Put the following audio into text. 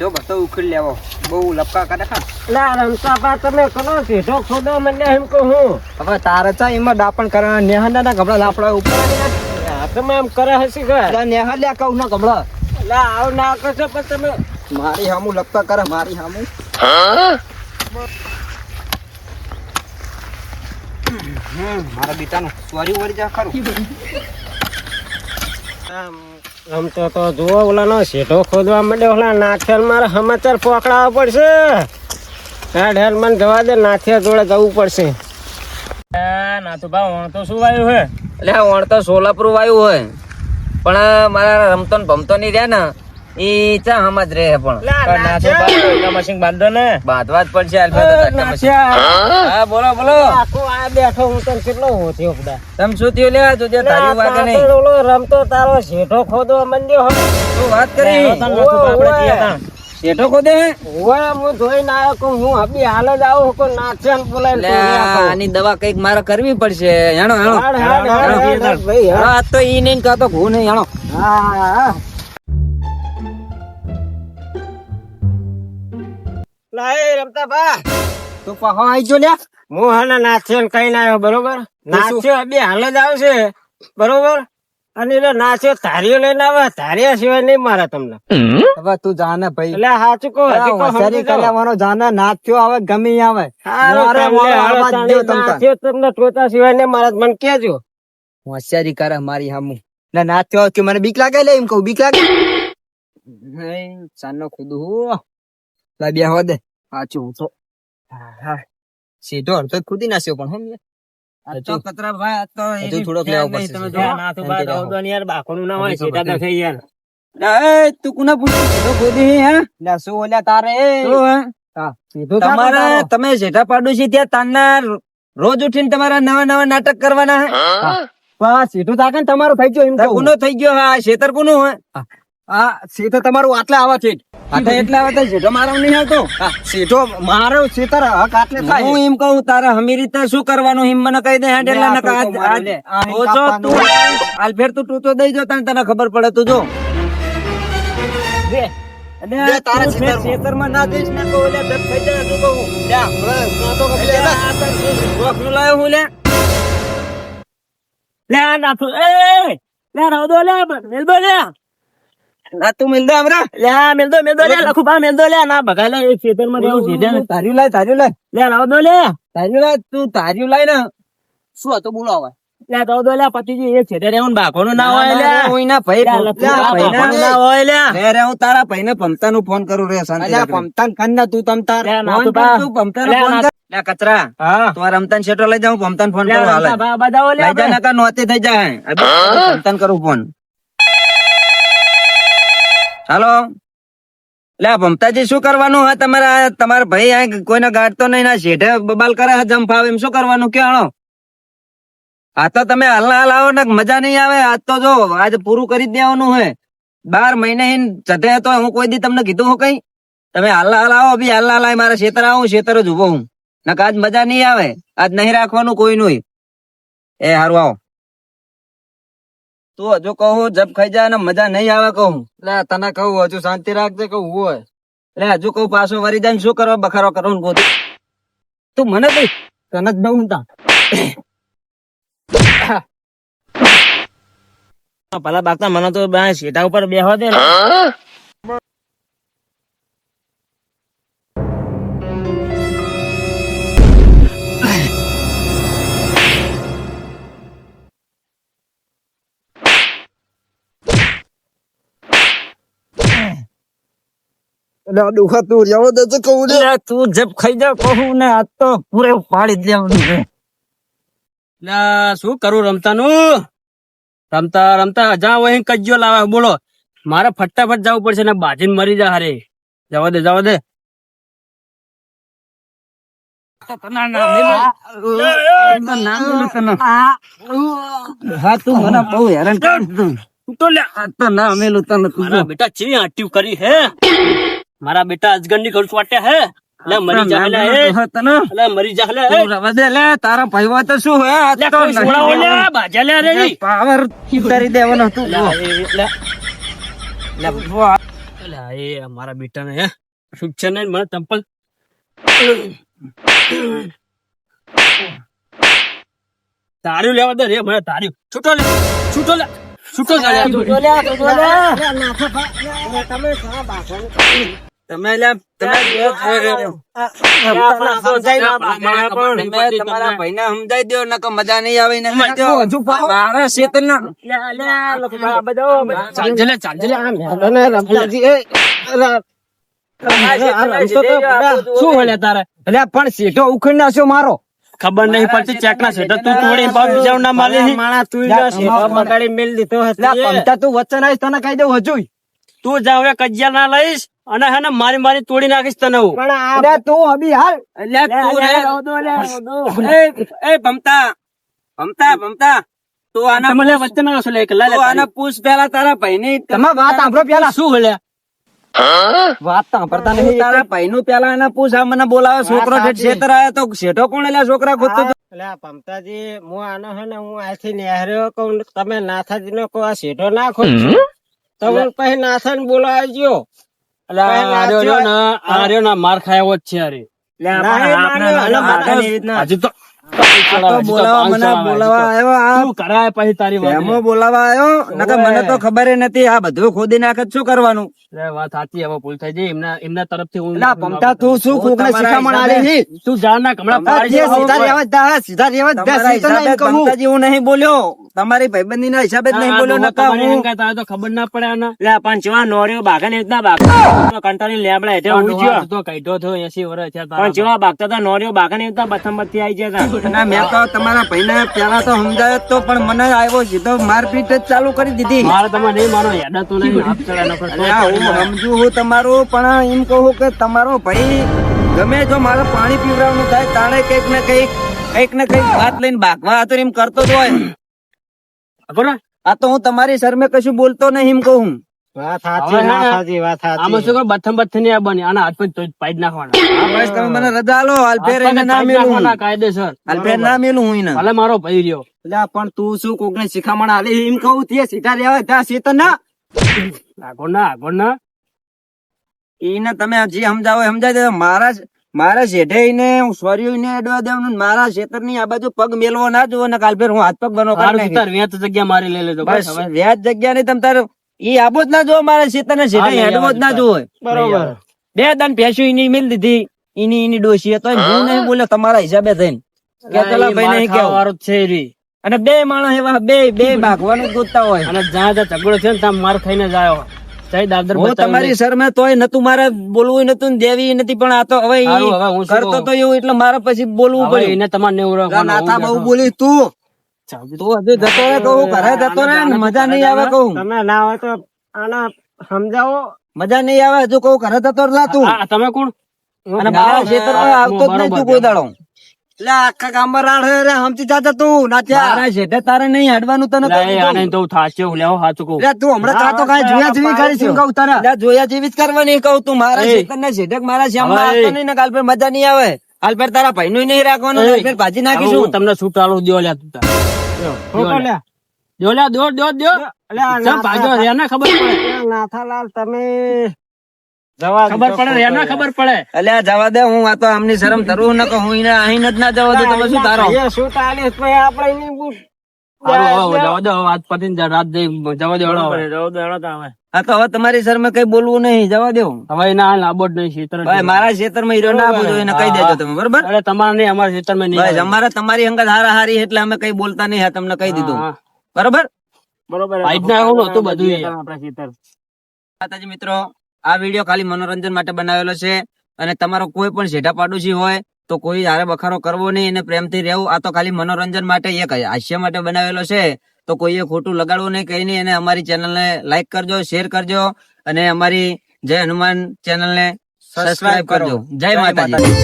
શેઠો બધો ઉખડી લેવો. બહુ લપકા કરે ખા. લા રમતા તમે કરો સીધો ખોદો મને એમ કહું હવે તારે ચા એમાં દાપણ કરવાના નેહા ના કપડા લાપડા ઉપર તમે એમ કરે હસી ઘર. નેહા લ્યા કહું ના કપડા લા આવ ના કરશો પણ તમે મારી હામું લપકા કરે મારી હમ, મારા બેટાનું સોરી વળી જા ખરું. આમ રમતો તો જુઓ ઓલાનો સીધો ખોદવા માંડ્યો. ઓલા નાખેલ મારે સમાચાર પકડાવવા પડશે. હેડ ઢેર મને જવા દે નાથિયા જોડે જવું પડશે. નાથુભા હું તો શું વાયું હે? એટલે ઓણ તો સોલાપુર વાયુ હોય પણ મારા રમતો ને ભમતો નહીં રહ્યા ને. ઈ ચા હમજ જ પણ. લા, પણ નાથુ નાથિયા. બા મશીન બાંધો ને. બાંધવા જ પડશે આલ્ફા તો ધક્કા પછી. હા બોલો બોલો. આ બેઠો હું તને કેટલો હોથ્યો બધા તમે શું થયું લે તું જે તારી વાગે નહીં. ઓલો રમતો તારો શેઠો ખોદવા માંડ્યો તું વાત કરી. શેઠો ખોદે હું? ધોઈને આવ્યો કહું હું હબી હાલ જ આવું નાથિયાને બોલાવીને લે આની દવા કંઈક મારે કરવી પડશે. હેણો હેણો. તો ઈ નહીં કાતો નહીં હેણો. હા, હા. રમતા બા તું પાહો આઈ જો લ્યા. હું હાના નાથિયાને કહીને આવ્યો બરોબર? નાથિયો બે હાલ જ આવશે બરોબર? અને એટલે નાથિયો ધારીઓ લઈને આવે ધાર્યા સિવાય નહીં મારે તમને. હવે તું જાને ભાઈ. એટલે સાચું કહો હોશિયારી જાને આવે ગમે આવે. તમને ટોચા સિવાય નહીં મારે મને કહેજો. હોશિયારી કરે મારી હામુ. ના નાચ્યો કે મને બીક લાગે લે એમ કહું બીક લાગે. ચાનો ખુદ હું. લા બે હવા દે. સાચું તો. હા. સીધો અડધો કૂદી નાખ્યો પણ હમ આ તો કતરા ભાઈ આ તો હજુ એની થોડોક ધ્યાન લેવો નહીં, પડશે. તમે જેઠા ત્યાં તારના રોજ ઉઠીને તમારા નવા નવા નાટક કરવાના હે? સીધું થાકે તમારો થઈ ગયો ગુનો થઈ ગયો? હા શેતર કોનું હા? આ સીધો તમારું આટલા આવા છે આટલે એટલે આવે તો જેઠો મારો નહીં આવતો સીધો મારો સીતર હક આટલે થાય હું એમ કહું તારા હમી રીતે શું કરવાનું હિમ મને કહી દે હેડ એટલે લે, નકર આજ- લે. ઓછો તું આલ ફેર તું તું તો દઈ જો તને તને ખબર પડે તું જો બે. અને લે, તારા તું ખેતરમાં. ખેતરમાં ના જઈશ ને તો ઓલે દત્ત થઈ જાય તું કહું લે, હવે કાંતો કપી એટલે લે. તને લાયો હું લે લે, આ નાથું, એ, લે, રહો દો, લે, મેલદો, લે. ના તું મિલ લે, મેલદો, મેલદો, લે, લખુભા, મેલદો, લે, ના ભગાય, લે, એ ખેતરમાં રહેવું છે, લે. તાર્યું લાય તાર્યું લાય લે, રહો દો, લે. તાર્યું લાય તું તાર્યું લાય ને શું હતું બોલો હવે લે, રહો દો, લે, પતિજી, એ ખેતર રહેવું ને બાકોનું ના હોય, લે. હું એના ભાઈ ના હોય, લે. રે રે હું તારા ભાઈને પમતાનું ફોન કરું રે શાંતિ લે રાખજો. પમતાન કન તું તમ તાર ફોન કર તું પમતાનો લે, ફોન કર. લે, કચરા. તું રમતાન શેઠો લઈ જાઉં પમતાન ફોન લે, કરું હાલે નાથુભા, લઈ જા નકર નોતી થઈ જાય પમતાન કરું ફોન હાલો? લે, ભમતાજી, શું કરવાનું હા તમારા? તમારા ભાઈ આ કોઈને ગાડતો નહીં, ના શેઠે બબાલ કરે હે જમફાવે એમ શું કરવાનું? કે હણો? આ તો તમે હાલ હાલ આવો ને, મજા નહીં આવે. આજ તો જો, આજ પૂરું કરી જ દેવાનું હે. બાર મહિને હિન જતે તો હું કોઈ દી તમને કીધું હું કઈ? તમે હાલ હાલ આવો, બી હાલ હાલ મારા ખેતર આવું ખેતર જ ઊભો હું. નકર આજ મજા નહીં આવે. આજ નહીં રાખવાનું કોઈનું એ હારું આવો. તું હજુ કહું જબ ખાઈ જાય ને મજા નહીં આવે કહું લે તને કહું, હજુ શાંતિ રાખજે કહું હોય. એટલે હજુ કહું, પાછો વરી જાય શું કરવા બખારો કરો ને ગોતું તું મને કઈ તને જ દઉં તા. પેલા બાગતા મને તો સીટા ઉપર બેહવા દે. એટલે દુખાતું રહેવા દે તો કહું લે, તું જબ ખાઈ જા કહું ને આ તો પૂરે પાડી દેવાનું છે. લે, શું કરું રમતાનું? રમતા રમતા હજા વહી કજ્જો લાવે બોલો. મારે ફટાફટ જવું પડશે ને બાજીને મરી જા હારે. જવા દે જવા દે. હા તું મને બહુ હેરાન કર તું લે. આ તો ના. તને બેટા ચેવી આટ્યું કરી હે? મારા બેટા અજગરની ખર્ચ વાટ્યા હે. લે મરી જા લે. એ મરી જા લે. રવા દે લે તારા ભાઈવા તો શું હે આ તો કોઈ સોડાવો બાજા લે રે. પાવર ઉતારી દેવાનો તું લે, એ, લે. લે, વો, અલ્યા એ મારા બેટાને હે. શું છે ને મને ચંપલ તાર્યું લેવા દે રે મને તારું છૂટો લે છૂટો લે છૂટો લે. છૂટો લે તમે તમે તમે તમારા ભાઈને સમજાઈ દો નકર મજા નહીં આવે ને મારા ક્ષેત્રના ચાલજે લે શું હોય તારે? એટલે પણ સીટો ઉખડી નાખ્યો મારો. ખબર નહીં પડતી ચેક ના છે તું તોડી પાવ બીજા ના માલી માણા તું બગાડી મેલ દીધો પમતા તું વચ્ચે નાખીશ તને કહી દઉં હજુ. તું જાવ કજિયા ના લઈશ. અને હે ને મારી મારી તોડી નાખીશ તને હું. પણ તું અભી હાલ. એ એ ભમતા ભમતા ભમતા. તું આના મને લે વચ્ચે ના હશો લે એકલા લે આના પૂછ પેલા તારા ભાઈની તમે વાત સાંભળો પેલા શું વળ્યા વાત સાંભળતા નહીં. તારા ભાઈનું પેલા એના પૂછ આ મને બોલાવે છોકરો છેતર આયો તો શેઠો કોણ એટલે છોકરા ખોદતો? એટલે પમતાજી હું આનો હે ને હું અહીંથી નેહર્યો કહું તમે નાથાજી નો કહો આ શેઠો ના ખોદશો તો હું પછી નાથા ને બોલાવજો. ને આર્યો ના માર ખાયો જ છે અરે હજુ તો આ તો બોલાવા મને તો ખબર નથી આ બધું ખોદી નાખે શું કરવાનું? વાત સાચી હવે ભૂલ થઈ જઈ એમના એમના તરફથી હું પમતા તું શું હું કોકને શિખામણ આલી તું જાણ ના કમળા સીધા હવે રહેવા સીધા રહેવા ના હું નહીં બોલ્યો. તમારી ભાઈબંધી ના હિસાબે જ નહીં બોલો હું? તો ખબર ના પડે આના. પણ ચેવા નોર્યો બાગા ને રીતના બાગતા કંટાળી લેબડા એટલે આ ગયો તો કાઢ્યો થયો 80 વર્ષ થયા પણ ચેવા બાગતા હતા નોર્યો બાગા ને રીતના બથમ બથી આવી ગયા હતા. ના મેં તો તમારા ભાઈને પેલા તો સમજાયો તો પણ મને આવ્યો સીધો મારપીટ જ ચાલુ કરી દીધી. મારે તમે નહીં મારો યાદા તો નહીં હું સમજુ હું તમારું પણ એમ કહું કે તમારો ભાઈ ગમે જો મારે પાણી પીવડાવવાનું થાય તાણે કંઈક ને કંઈક કંઈક ને કંઈક વાત લઈને ભાગવા હતો એમ કરતો જ હોય. ને? આ તો હું તમારી શરમે કશું બોલતો નહીં એમ કહું વાત સાચી, વાત સાચી, વાત સાચી. આમાં શું બથમ બથમની બની આના હાથ પગ પાઈ જ નાખવાના. હા બસ તમે મને રજા આલો. હાલફેર એને ના મેલું કાયદેસર. હાલફેર ના મેલું હું એને. ભલે મારો ભાઈ રહ્યો. એટલે પણ તું શું કોકને શિખામણ આલી એમ કહું? તે સીધા રહેવા જ દા, સીધા ના. આગળ ના આગળ ના. એને તમે જે સમજાવો સમજાય મારા દે મારા મારા ને હું સોરી ને અડવા દેવાનું મારા ખેતરની આ બાજુ પગ મેલવો ના જોવો ને કાલ ફેર હું હાથ પગ બનો તારું તું તાર વેચ જગ્યા મારી લઈ લેજો બસ વ્યાજ જગ્યા ને તમ તાર ઈ આબો જ ના જોવો મારા ખેતર ને શેઠે હેડવો જ ના જોવો બરોબર. બે દાન પેશું ઈની મિલ દીધી ઈની ઈની ડોશી તો હું નહીં બોલ્યો તમારા હિસાબે થઈને. કે ચલા ભાઈ નહીં કે વારો છે રી. અને બે માણસ એવા બે બે ભાગવાનું ગોતતા હોય. અને જ્યાં જ્યાં ઝઘડો છે ને ત્યાં માર ખાઈને જ આવ્યો. હું તમારી શરમે તોય નતું મારે બોલવું નતું દેવી નથી પણ આ તો હવે કરતો તો એવું એટલે મારે પછી બોલવું પડ્યું. એને તમારે નાથા બહુ બોલી તું. તું હજુ જતો રહે ઘરે જતો રહે ને મજા નહીં આવે કહું. તમે ના હોય તો આના સમજાવો. મજા નહીં આવે હજુ કહું ઘરે જતો લા તું. તમે કોણ? અને મારા ખેતરમાં આવતો જ નહીં તું કોઈ દાડો એટલે આખા ગામમાં રાડ રે, હમતી જાતા તું નાથ્યા મારા શેઠે તારે નહીં હાડવાનું તને લે, આને તો થાચે હું લેવો હાચું કહું. એટલે તું હમણાં કાં તો કાંઈ જોયા જેવી કરી છે, કહું તારે. એટલે જોયા જેવી જ કરવાની કહું તું મારા એ. ને શેઠક મારા શ્યામમાં આવતો નહીં ને કાલ ફેર મજા નહીં આવે. હાલ ફેર તારા ભાઈ નું નહીં રાખવાનું. હાલ ફેર ભાજી નાખીશું. તમને છૂટાડું દો લ્યા તું તાર. ખોટો લે. આ નાથા- ખબર નાથાલાલ તમે ખબર પડે રેના ખબર પડે અલ્યા જવા દે હું આ તો આમની શરમ ધરું ન હું એને અહીં જ ના જવા દઉં તમે શું તારો શું ચાલીસ પછી આપણે એની બુટ જવા દો હવે આજ રાત જઈ જવા દો હેડો હવે. આ તો હવે તમારી શરમે કઈ બોલવું નહીં જવા દેવું હવે ના લાંબો જ નહીં નહીં. મારા ખેતરમાં હીરો ના બોલો એને કહી દેજો તમે બરોબર અરે તમારે નહીં અમારા ખેતરમાં નહીં ભાઈ અમારે તમારી અંગત હારા હારી એટલે અમે કઈ બોલતા નહીં તમને કહી દીધું બરોબર બરોબર ભાઈ જ ના બધું એ. માતાજી મિત્રો આ વીડિયો ખાલી મનોરંજન માટે બનાવેલો છે અને તમારો કોઈ પણ શેઠા પાડોશી હોય તો કોઈ હારે બખારો કરવો નહીં અને પ્રેમથી રહેવું. આ તો ખાલી મનોરંજન માટે એક હાસ્ય માટે બનાવેલો છે. તો કોઈએ ખોટું લગાડવું નહીં કઈ નહીં અને અમારી ચેનલને લાઈક કરજો શેર કરજો અને અમારી જય હનુમાન ચેનલને સબસ્ક્રાઇબ કરજો. જય માતાજી.